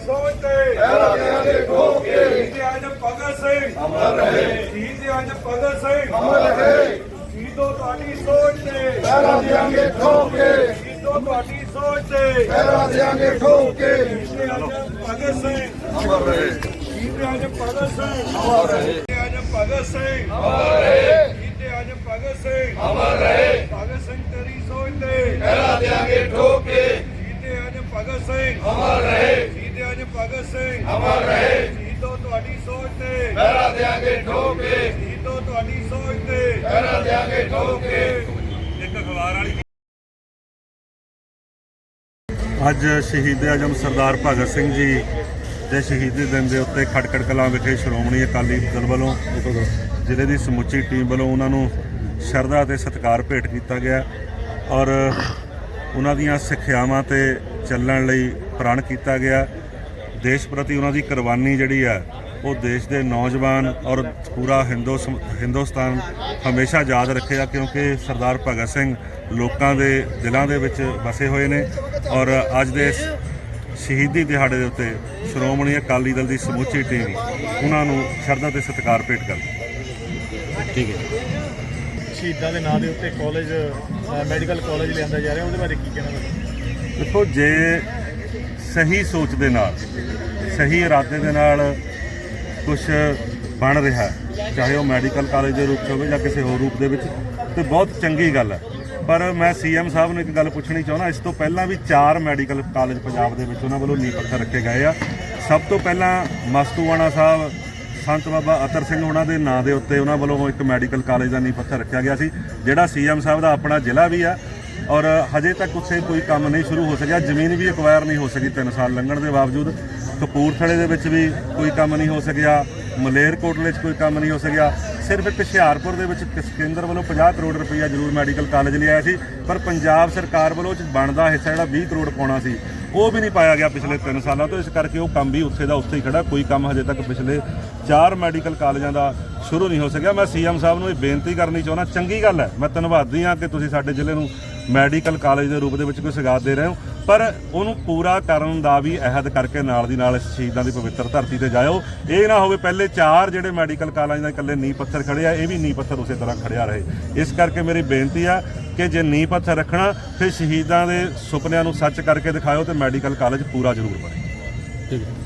ਸੋਚ ਤੇ ਪਹਿਰਾ ਦੇਾਂਗੇ ਠੋਕ ਕੇ ਸ਼ਹੀਦ ਆਜਮ ਭਗਤ ਸਿੰਘ ਅਮਰ ਰਹੇ ਸ਼ਹੀਦ ਆਜਮ ਭਗਤ ਸਿੰਘ ਅਮਰ ਰਹੇ ਸ਼ਹੀਦੋ ਤੁਹਾਡੀ ਸੋਚ ਤੇ ਪਹਿਰਾ ਦੇਾਂਗੇ ਠੋਕ ਕੇ ਸ਼ਹੀਦੋ ਤੁਹਾਡੀ ਸੋਚ ਤੇ ਪਹਿਰਾ ਦੇਾਂਗੇ ਠੋਕ ਕੇ ਸ਼ਹੀਦ ਆਜਮ ਭਗਤ ਸਿੰਘ ਅਮਰ ਰਹੇ ਸ਼ਹੀਦ ਆਜਮ ਭਗਤ ਸਿੰਘ ਅਮਰ ਰਹੇ ਸ਼ਹੀਦ ਆਜਮ ਭਗਤ ਸਿੰਘ ਅਮਰ ਰਹੇ ਸ਼ਹੀਦ ਆਜਮ ਭਗਤ ਸਿੰਘ ਅਮਰ ਰਹੇ ਭਗਤ ਸਿੰਘ ਤੇਰੀ ਸੋਚ ਤੇ ਪਹਿਰਾ ਦੇਾਂਗੇ ਠੋਕ ਕੇ ਸ਼ਹੀਦ ਆਜਮ ਭਗਤ ਸਿੰਘ। ਅਮਰ ਰਹੇ। ਸ਼ਹੀਦ ਆਜਮ ਭਗਤ ਸਿੰਘ। ਅਮਰ ਰਹੇ। ਸ਼ਹੀਦੋ ਤੁਹਾਡੀ ਸੋਚ ਤੇ। ਪਹਿਰਾ ਦੇਾਂਗੇ ਠੋਕ। ਕੇ ਸ਼ਹੀਦੋ ਤੁਹਾਡੀ ਸੋਚ ਤੇ। ਪਹਿਰਾ ਦੇਾਂਗੇ ਠੋਕ। ਕੇ ਇੱਕ ਅਖਬਾਰ ਵਾਲੀ ਅੱਜ ਸ਼ਹੀਦ ਆਜਮ ਸਰਦਾਰ ਭਗਤ ਸਿੰਘ ਜੀ ਦੇ ਸ਼ਹੀਦੀ ਦਿਨ ਦੇ ਉੱਤੇ ਖਟਕੜ ਕਲਾਂ ਵਿਖੇ ਸ਼੍ਰੋਮਣੀ ਅਕਾਲੀ ਦਲ ਵੱਲੋਂ ਜ਼ਿਲ੍ਹੇ ਦੀ ਸਮੁੱਚੀ ਟੀਮ ਵੱਲੋਂ ਉਹਨਾਂ ਨੂੰ ਸ਼ਰਧਾ ਤੇ ਸਤਿਕਾਰ ਭੇਟ ਕੀਤਾ ਗਿਆ ਔਰ ਉਹਨਾਂ ਦੀਆਂ ਸਿੱਖਿਆਵਾਂ ਤੇ ਚੱਲਣ ਲਈ ਪ੍ਰਣ ਕੀਤਾ ਗਿਆ। ਦੇਸ਼ ਪ੍ਰਤੀ ਉਹਨਾਂ ਦੀ ਕੁਰਬਾਨੀ ਜਿਹੜੀ ਹੈ ਉਹ ਦੇਸ਼ ਦੇ ਨੌਜਵਾਨ ਔਰ ਪੂਰਾ ਹਿੰਦੁਸ ਹਿੰਦੁਸਤਾਨ ਹਮੇਸ਼ਾ ਯਾਦ ਰੱਖੇਗਾ ਕਿਉਂਕਿ ਸਰਦਾਰ ਭਗਤ ਸਿੰਘ ਲੋਕਾਂ ਦੇ ਦਿਲਾਂ ਦੇ ਵਿੱਚ ਵਸੇ ਹੋਏ ਨੇ ਔਰ ਅੱਜ ਦੇ ਸ਼ਹੀਦੀ ਦਿਹਾੜੇ ਦੇ ਉੱਤੇ ਸ਼੍ਰੋਮਣੀ ਅਕਾਲੀ ਦਲ ਦੀ ਸਮੁੱਚੀ ਟੀਮ ਉਹਨਾਂ ਨੂੰ ਸ਼ਰਧਾ ਤੇ ਸਤਿਕਾਰ ਭੇਟ ਕਰਦੀ ਸ਼ਹੀਦਾਂ ਦੇ ਨਾਂ ਦੇ ਉੱਤੇ ਕਾਲਜ ਮੈਡੀਕਲ ਕਾਲਜ ਲਿਆਂਦਾ ਜਾ ਰਿਹਾ ਉਹਦੇ ਬਾਰੇ ਕੀ ਕਹਿਣਾ ਤੁਹਾਨੂੰ ਦੇਖੋ, ਜੇ ਸਹੀ ਸੋਚ ਦੇ ਨਾਲ, ਸਹੀ ਇਰਾਦੇ ਦੇ ਨਾਲ ਕੁਝ ਬਣ ਰਿਹਾ ਚਾਹੇ ਉਹ ਮੈਡੀਕਲ ਕਾਲਜ ਦੇ ਰੂਪ 'ਚ ਹੋਵੇ ਜਾਂ ਕਿਸੇ ਹੋਰ ਰੂਪ ਦੇ ਵਿੱਚ, ਤੇ ਬਹੁਤ ਚੰਗੀ ਗੱਲ ਹੈ। ਪਰ ਮੈਂ ਸੀਐਮ ਸਾਹਿਬ ਨੂੰ ਇੱਕ ਗੱਲ ਪੁੱਛਣੀ ਚਾਹੁੰਦਾ, ਇਸ ਤੋਂ ਪਹਿਲਾਂ ਵੀ ਚਾਰ ਮੈਡੀਕਲ ਕਾਲਜ ਪੰਜਾਬ ਦੇ ਵਿੱਚ ਉਹਨਾਂ ਵੱਲੋਂ ਨੀਂਹ ਪੱਥਰ ਰੱਖੇ ਗਏ ਆ। ਸਭ ਤੋਂ ਪਹਿਲਾਂ ਮਸਤੂਆਣਾ ਸਾਹਿਬ, ਸੰਤ ਬਾਬਾ ਅਤਰ ਸਿੰਘ ਉਹਨਾਂ ਦੇ ਨਾਂ ਦੇ ਉੱਤੇ ਉਹਨਾਂ ਵੱਲੋਂ ਇੱਕ ਮੈਡੀਕਲ ਕਾਲਜ ਦਾ ਨੀਂਹ ਪੱਥਰ ਰੱਖਿਆ ਗਿਆ ਸੀ, ਜਿਹੜਾ ਸੀਐਮ ਸਾਹਿਬ ਦਾ ਆਪਣਾ ਜ਼ਿਲ੍ਹਾ ਵੀ ਆ। ਔਰ ਹਜੇ ਤੱਕ ਉੱਥੇ ਕੋਈ ਕੰਮ ਨਹੀਂ ਸ਼ੁਰੂ ਹੋ ਸਕਿਆ। ਜ਼ਮੀਨ ਵੀ ਐਕਵਾਇਰ ਨਹੀਂ ਹੋ ਸਕੀ 3 ਸਾਲ ਲੰਘਣ ਦੇ ਬਾਵਜੂਦ। ਕਪੂਰਥਲੇ ਦੇ ਵਿੱਚ ਵੀ ਕੋਈ ਕੰਮ ਨਹੀਂ ਹੋ ਸਕਿਆ। ਮਲੇਰਕੋਟਲੇ 'ਚ ਕੋਈ ਕੰਮ ਨਹੀਂ ਹੋ ਸਕਿਆ। ਸਿਰਫ ਇੱਕ ਹੁਸ਼ਿਆਰਪੁਰ ਦੇ ਵਿੱਚ ਕਿਸ- ਕੇਂਦਰ ਵੱਲੋਂ 50 ਕਰੋੜ ਰੁਪਈਆ ਜ਼ਰੂਰ ਮੈਡੀਕਲ ਕਾਲਜ ਲਿਆਇਆ ਸੀ, ਪਰ ਪੰਜਾਬ ਸਰਕਾਰ ਵੱਲੋਂ 'ਚ ਬਣਦਾ ਹਿੱਸਾ ਜਿਹੜਾ 20 ਕਰੋੜ ਪਾਉਣਾ ਸੀ, ਉਹ ਵੀ ਨਹੀਂ ਪਾਇਆ ਗਿਆ ਪਿਛਲੇ 3 ਸਾਲਾਂ ਤੋਂ। ਇਸ ਕਰਕੇ ਉਹ ਕੰਮ ਵੀ ਉੱਥੇ ਦਾ ਉੱਥੇ ਹੀ ਖੜਾ। ਕੋਈ ਕੰਮ ਹਜੇ ਤੱਕ ਪਿਛਲੇ 4 ਮੈਡੀਕਲ ਕਾਲਜਾਂ ਦਾ ਸ਼ੁਰੂ ਨਹੀਂ ਹੋ ਸਕਿਆ। ਮੈਂ ਸੀਐਮ ਸਾਹਿਬ ਨੂੰ ਇਹ ਬੇਨਤੀ ਕਰਨੀ ਚਾਹੁੰਦਾ। ਚੰਗੀ ਗੱਲ ਹੈ। ਮੈਂ ਧੰਨਵਾਦੀ ਹਾਂ ਕਿ ਤੁਸੀਂ ਸਾਡੇ ਜ਼ਿਲ੍ਹੇ ਨੂੰ ਮੈਡੀਕਲ ਕਾਲਜ ਦੇ ਰੂਪ ਦੇ ਵਿੱਚ ਕੋਈ ਸਗਾਤ ਦੇ ਰਹੇ ਹੋ, ਪਰ ਉਹਨੂੰ ਪੂਰਾ ਕਰਨ ਦਾ ਵੀ ਅਹਿਦ ਕਰਕੇ ਨਾਲ ਦੀ ਨਾਲ ਇਸ ਸ਼ਹੀਦਾਂ ਦੀ ਪਵਿੱਤਰ ਧਰਤੀ ਤੇ ਜਾਇਓ। ਇਹ ਨਾ ਹੋਵੇ ਪਹਿਲੇ ਚਾਰ ਜਿਹੜੇ ਮੈਡੀਕਲ ਕਾਲਜ ਦੇ ਇਕੱਲੇ ਨੀਂਹ ਪੱਥਰ ਖੜੇ ਆ, ਇਹ ਵੀ ਨੀਂਹ ਪੱਥਰ ਉਸੇ ਤਰ੍ਹਾਂ ਖੜਿਆ ਰਹੇ। ਇਸ ਕਰਕੇ ਮੇਰੀ ਬੇਨਤੀ ਆ ਕਿ ਜੇ ਨੀਂਹ ਪੱਥਰ ਰੱਖਣਾ, ਫਿਰ ਸ਼ਹੀਦਾਂ ਦੇ ਸੁਪਨਿਆਂ ਨੂੰ ਸੱਚ ਕਰਕੇ ਦਿਖਾਇਓ ਤੇ ਮੈਡੀਕਲ ਕਾਲਜ ਪੂਰਾ ਜ਼ਰੂਰ ਬਣੇ। ਠੀਕ ਹੈ।